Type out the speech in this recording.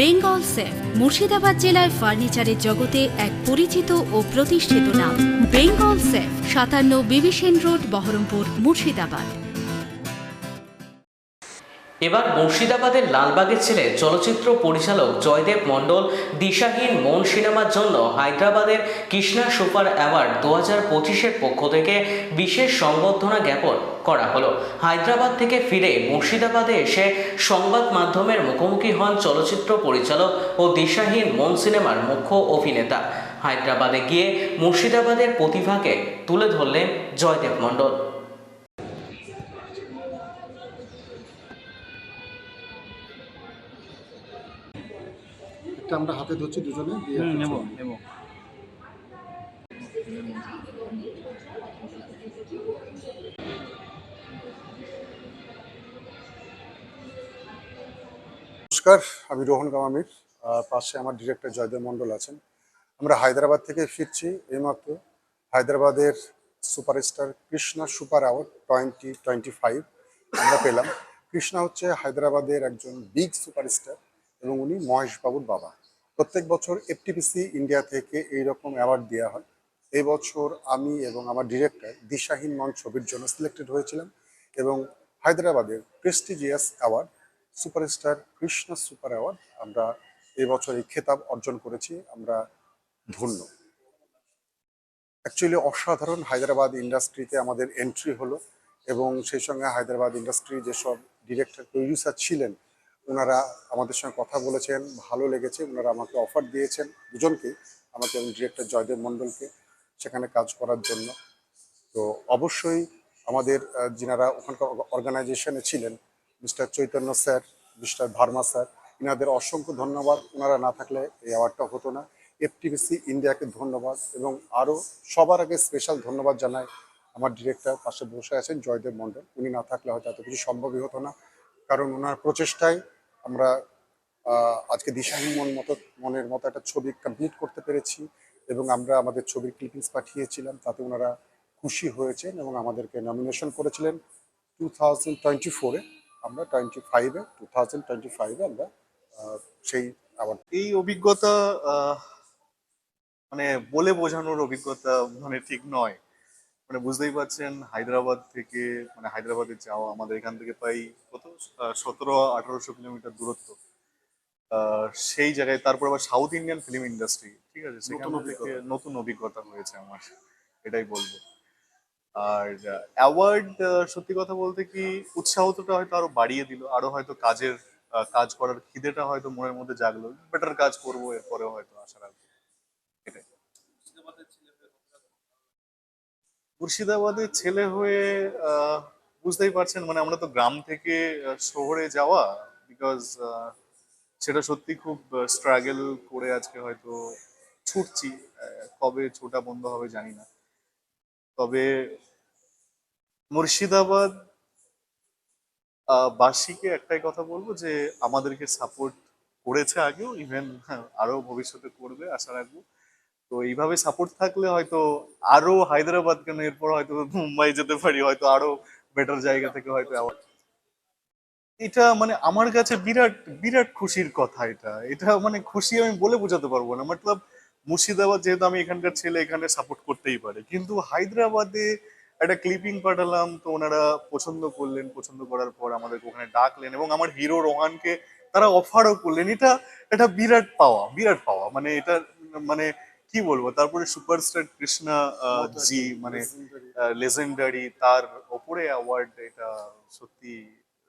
Bengal safe, Murshidabad জেলায় ফার্নিচারের জগতে এক পরিচিত ও প্রতিষ্ঠিত নাম। বেঙ্গল সেফ, সাতান্ন বিবিসেন রোড, বহরমপুর, মুর্শিদাবাদ। এবার মুর্শিদাবাদের লালবাগের ছেলে, চলচ্চিত্র পরিচালক জয়দেব মণ্ডল, দিশাহীন মন সিনেমার জন্য হায়দ্রাবাদের কৃষ্ণা সুপার অ্যাওয়ার্ড দু হাজার পঁচিশের পক্ষ থেকে বিশেষ সংবর্ধনা জ্ঞাপন। করা হলো। হায়দ্রাবাদ থেকে ফিরে মুর্শিদাবাদে এসে সংবাদ মাধ্যমের মুখোমুখি হন চলচ্চিত্র পরিচালক ও দিশাহীন মন সিনেমার মুখ্য অভিনেতা। হায়দ্রাবাদে গিয়ে মুর্শিদাবাদের প্রতিভাকে তুলে ধরলেন জয়দেব মণ্ডল। আমরা হাতে ধরছি দুজনে নমস্কার, আমি রোহন গামামির পাশে আমার ডিরেক্টর জয়দেব মণ্ডল আছেন। আমরা হায়দ্রাবাদ থেকে ফিরছি, এইমাত্র হায়দ্রাবাদের superstar Krishna super award twenty twenty five আমরা পেলাম। কৃষ্ণা হচ্ছে হায়দ্রাবাদের একজন বিগ সুপারস্টার এবং উনি মহেশবাবুর বাবা। প্রত্যেক বছর এফটিপিসি ইন্ডিয়া থেকে এই রকম অ্যাওয়ার্ড দেওয়া হয়। এই বছর আমি এবং আমার ডিরেক্টর দিশাহীন মন ছবির জন্য সিলেক্টেড হয়েছিলাম এবং হায়দ্রাবাদের prestigious award superstar Krishna super award. আমরা এবছর এই খেতাব অর্জন করেছি, আমরা ধন্য। অ্যাকচুয়ালি অসাধারণ হায়দ্রাবাদ ইন্ডাস্ট্রিতে আমাদের এন্ট্রি হলো এবং সেই সঙ্গে হায়দ্রাবাদ ইন্ডাস্ট্রি যেসব ডিরেক্টর প্রডিউসার ছিলেন, ওনারা আমাদের সঙ্গে কথা বলেছেন, ভালো লেগেছে, ওনারা আমাকে অফার দিয়েছেন দুজনকে, আমাকে এবং ডিরেক্টর জয়দেব মণ্ডলকে সেখানে কাজ করার জন্য। তো অবশ্যই আমাদের যিনারা ওখানকার অর্গানাইজেশনে ছিলেন mister Chaitanya sir, mister Varma sir, ইনাদের অসংখ্য ধন্যবাদ। ওনারা না থাকলে এই অ্যাওয়ার্ডটা হতো না। এফটিভিসি ইন্ডিয়াকে ধন্যবাদ এবং আরও সবার আগে স্পেশাল ধন্যবাদ জানাই আমার ডিরেক্টর পাশে বসে আছেন জয়দেব মণ্ডল। উনি না থাকলে হয়তো এত কিছু সম্ভবই হতো না। কারণ ওনার প্রচেষ্টায় আমরা আজকে দিশাহীন মন মতো, মনের মতো একটা ছবি কমপ্লিট করতে পেরেছি এবং আমরা আমাদের ছবির ক্লিপিংস পাঠিয়েছিলাম। তাতে ওনারা খুশি হয়েছেন এবং আমাদেরকে নমিনেশন করেছিলেন। টু থাউজেন্ড টোয়েন্টি ফোরে আমরা টোয়েন্টি ফাইভে টু থাউজেন্ড টোয়েন্টি ফাইভে আমরা সেই অ্যাওয়ার্ড এই অভিজ্ঞতা আহ, মানে বলে বোঝানোর অভিজ্ঞতা মানে ঠিক নয়। মানে বুঝতেই পারছেন হায়দ্রাবাদ থেকে মানে হায়দ্রাবাদে যাওয়া আমাদের এখান থেকে প্রায় কত সতেরো আঠারোশো কিলোমিটার দূরত্ব। আহ, সেই জায়গায় তারপর আবার সাউথ ইন্ডিয়ান ফিল্ম ইন্ডাস্ট্রি ঠিক আছে? সেখান থেকে নতুন অভিজ্ঞতা হয়েছে আমার এটাই বলব। আর অ্যাওয়ার্ড সত্যি কথা বলতে কি উৎসাহটা হয়তো আরও বাড়িয়ে দিল, আরও হয়তো কাজের কাজ করার খিদেটা হয়তো মনের মধ্যে জাগলো বেটার কাজ করব এরপরে হয়তো আশা রাখব। মুর্শিদাবাদের ছেলে হয়ে বুঝতেই পারছেন মানে আমরা তো গ্রাম থেকে শহরে যাওয়া বিকজ সেটা সত্যি খুব স্ট্রাগল করে আজকে হয়তো ছুটছি কবে ছোটা বন্ধ হবে জানি না। তবে মুর্শিদাবাদ বাসীকে একটাই কথা বলব যে আমাদেরকে সাপোর্ট করেছে আগেও ইভেন আরও ভবিষ্যতে করবে, আশা রাখব। তো এইভাবে সাপোর্ট থাকলে হয়তো আরও হায়দ্রাবাদ কেন, এরপর হয়তো মুম্বাই যেতে পারি, হয়তো আরও বেটার জায়গা থেকে হয়তো award- এটা মানে আমার কাছে বিরাট বিরাট খুশির কথা এটা। এটা মানে খুশি আমি বলে বোঝাতে পারব না। মতলব মুর্শিদাবাদ যেহেতু আমি এখানকার ছেলে এখানে সাপোর্ট করতেই পারে। কিন্তু হায়দ্রাবাদে একটা ক্লিপিং পাঠালাম তো ওনারা পছন্দ করলেন। পছন্দ করার পর আমাদেরকে ওখানে ডাকলেন এবং আমার হিরো রোহানকে তারা অফারও করলেন। এটা এটা বিরাট পাওয়া বিরাট পাওয়া। মানে এটা মানে কি বলব? তারপরে সুপারস্টার কৃষ্ণা জি মানে লেজেন্ডারি তার ওপরে অ্যাওয়ার্ড এটা সত্যি